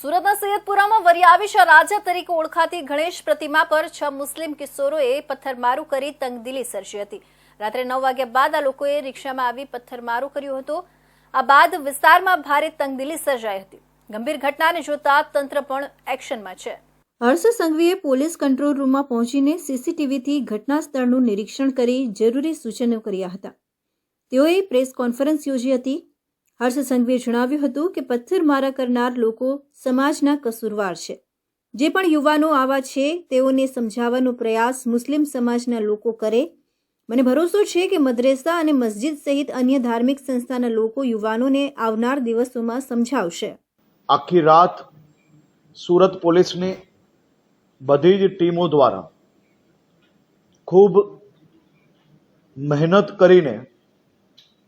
સુરતના સૈયદપુરામાં વરિયાવિશા રાજા તરીકે ઓળખાતી ગણેશ પ્રતિમા પર છ મુસ્લિમ કિશોરોએ પથ્થરમારો કરી તંગદિલી સર્જી હતી. રાત્રે નવ વાગ્યા બાદ આ લોકોએ રિક્ષામાં આવી પથ્થરમારો કર્યો હતો. આ બાદ વિસ્તારમાં ભારે તંગદિલી સર્જાઈ હતી. ગંભીર ઘટનાને જોતા તંત્ર પણ એક્શનમાં છે. હર્ષ સંઘવીએ પોલીસ કંટ્રોલ રૂમમાં પહોંચીને સીસીટીવીથી ઘટના સ્થળનું નિરીક્ષણ કરી જરૂરી સૂચનો કર્યા હતા. તેઓએ પ્રેસ કોન્ફરન્સ યોજી હતી. હર્ષ સંઘવીએ જણાવ્યું હતું કે પથ્થરમારા કરનાર લોકો સમાજના કસૂરવાર છે. જે પણ યુવાનો આવા છે, તેઓને સમજાવવાનો પ્રયાસ મુસ્લિમ સમાજના લોકો કરે. મને ભરોસો છે કે મદ્રેસા અને મસ્જિદ સહિત અન્ય ધાર્મિક સંસ્થાના લોકો યુવાનોને આવનાર દિવસોમાં સમજાવશે. આખી રાત સુરત પોલીસની બધી જ ટીમો દ્વારા ખૂબ મહેનત કરીને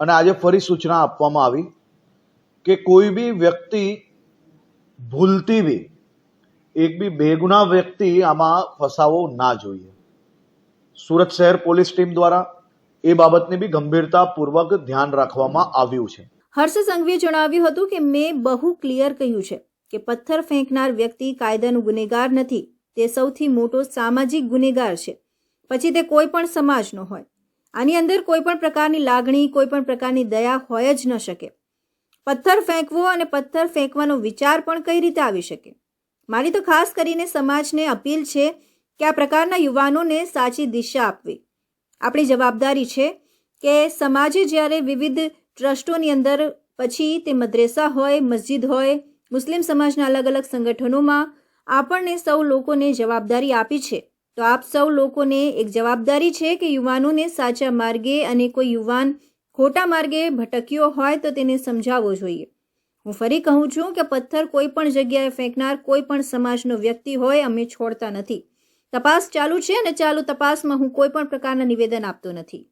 અને આજે ફરી સૂચના આપવામાં આવી કે કોઈ બી વ્યક્તિ ભૂલતી બી, એક બી બેગુના વ્યક્તિ આમાં ફસાવો ના જોઈએ. સુરત શહેર પોલીસ ટીમ દ્વારા એ બાબતની બી ગંભીરતાપૂર્વક ધ્યાન રાખવામાં આવ્યું છે. હર્ષ સંઘવીએ જણાવ્યું હતું કે મેં બહુ ક્લિયર કહ્યું છે કે પથ્થર ફેંકનાર વ્યક્તિ કાયદાનો ગુનેગાર નથી. તે સૌથી મોટો સામાજિક ગુનેગાર છે. પછી તે કોઈ પણ સમાજનો હોય. આની અંદર કોઈ પણ પ્રકારની લાગણી, કોઈ પણ પ્રકારની દયા હોય જ ન શકે. પથ્થર ફેંકવો અને પથ્થર ફેંકવાનો વિચાર પણ કઈ રીતે આવી શકે? મારી તો ખાસ કરીને સમાજને અપીલ છે કે આ પ્રકારના યુવાનોને સાચી દિશા આપવી. આપણી જવાબદારી છે કે સમાજે જ્યારે વિવિધ ટ્રસ્ટોની અંદર, પછી તે મદ્રેસા હોય, મસ્જિદ હોય, મુસ્લિમ સમાજના અલગ અલગ સંગઠનોમાં આપણને સૌ લોકોને જવાબદારી આપી છે. તો આપ સૌ લોકોને એક જવાબદારી છે કે યુવાનોને સાચા માર્ગે અને કોઈ યુવાન ખોટા માર્ગે ભટક્યો હોય તો તેને સમજાવવો જોઈએ. હું ફરી કહું છું કે પથ્થર કોઈ પણ જગ્યાએ ફેંકનાર કોઈ પણ સમાજનો વ્યક્તિ હોય અમે છોડતા નથી. તપાસ ચાલુ છે અને ચાલુ તપાસમાં હું કોઈ પણ પ્રકારના નિવેદન આપતો નથી.